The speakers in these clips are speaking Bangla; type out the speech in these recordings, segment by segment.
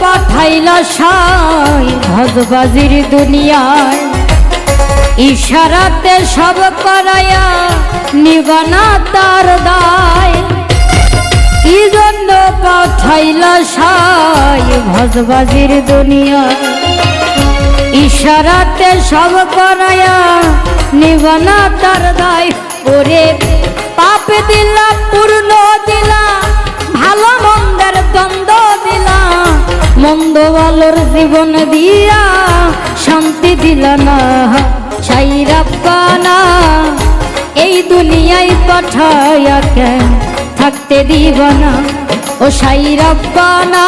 পাঠাইলা সাই ভজবাজির দুনিয়ায়। ইশারাতে সব করায়া নিবানা তার দায়। কি জন্য পাঠাইলা সাই ভজবাজির দুনিয়ায়? ইশারাতে সব করায়া নিবানা তার দায়। মন্দ ভালোর জীবন দিয়া শান্তি দিল না সাই রাব্বানা এই দুনিয়ায় পাঠায়া কেন থাকতে দিব না, ও সাই রাব্বানা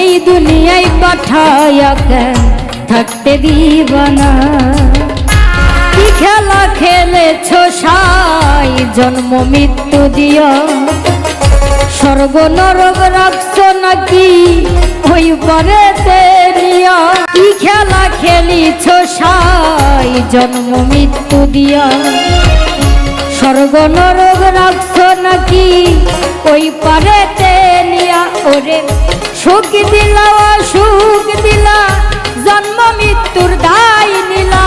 এই দুনিয়ায় পাঠায়া কেন থাকতে দিবানা কি খেলা খেলেছ সাই জন্ম মৃত্যু দিয়া। স্বর্গ নরক রাখছ নাকি? ওই পরে তেরিয়া কি খেলা খেলিছ সাই, জন্ম মৃত্যু দিয়া। স্বর্গ নরক রাখছ নাকি? ওই পারে তেলিয়া ওরে, সুখ দিলা সুখ দিলা, জন্ম মৃত্যুর দায় নিলা।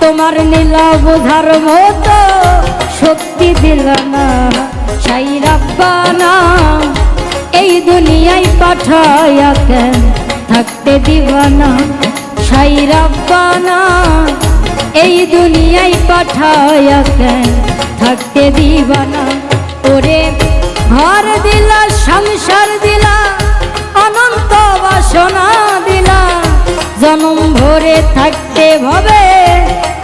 তোমার নীলা বোঝার মতো শক্তি দিল না। সাই রাব্বানা এই দুনিয়ায় পাঠায়া কেন থাকতে দিবানা? সাই রাব্বানা এই দুনিয়ায় পাঠায়া কেন থাকতে দিবানা? ওরে ঘর দিলা, সংসার দিলা, অনন্ত বাসনা দিলা, জনম ভরে থাকতে ভবে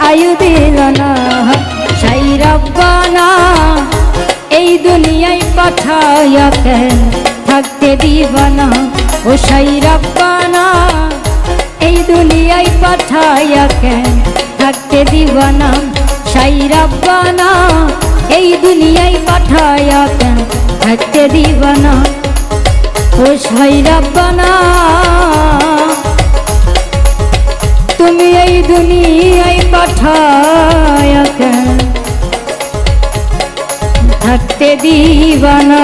আয়ু দিল না। পাঠায়া কেন? থাকতে দিবানা, ও সাই রব্বানা এই দুনিয়ায় পাঠায়া কেন? থাকতে দিবানা সাই রব্বানা এই দুনিয়ায় পাঠায়া কেন? থাকতে দিবানা, ও সাই রব্বানা তুমি এই দুনিয়ায় পাঠায়া থাকতে দিবানা।